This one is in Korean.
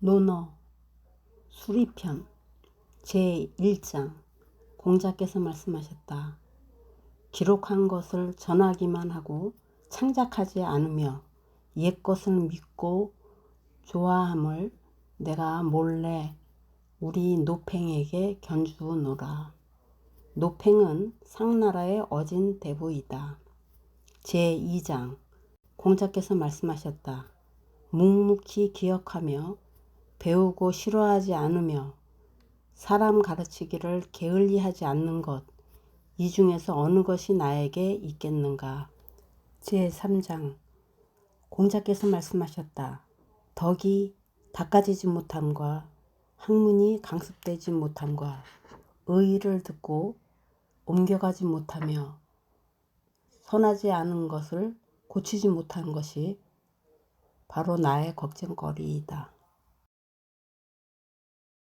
논어 수리편 제1장 공자께서 말씀하셨다. 기록한 것을 전하기만 하고 창작하지 않으며 옛 것을 믿고 좋아함을 내가 몰래 우리 노팽에게 견주노라. 노팽은 상나라의 어진 대부이다. 제2장 공자께서 말씀하셨다. 묵묵히 기억하며 배우고 싫어하지 않으며 사람 가르치기를 게을리하지 않는 것, 이 중에서 어느 것이 나에게 있겠는가? 제3장 공자께서 말씀하셨다. 덕이 닦아지지 못함과 학문이 강습되지 못함과 의의를 듣고 옮겨가지 못하며 선하지 않은 것을 고치지 못하는 것이 바로 나의 걱정거리이다.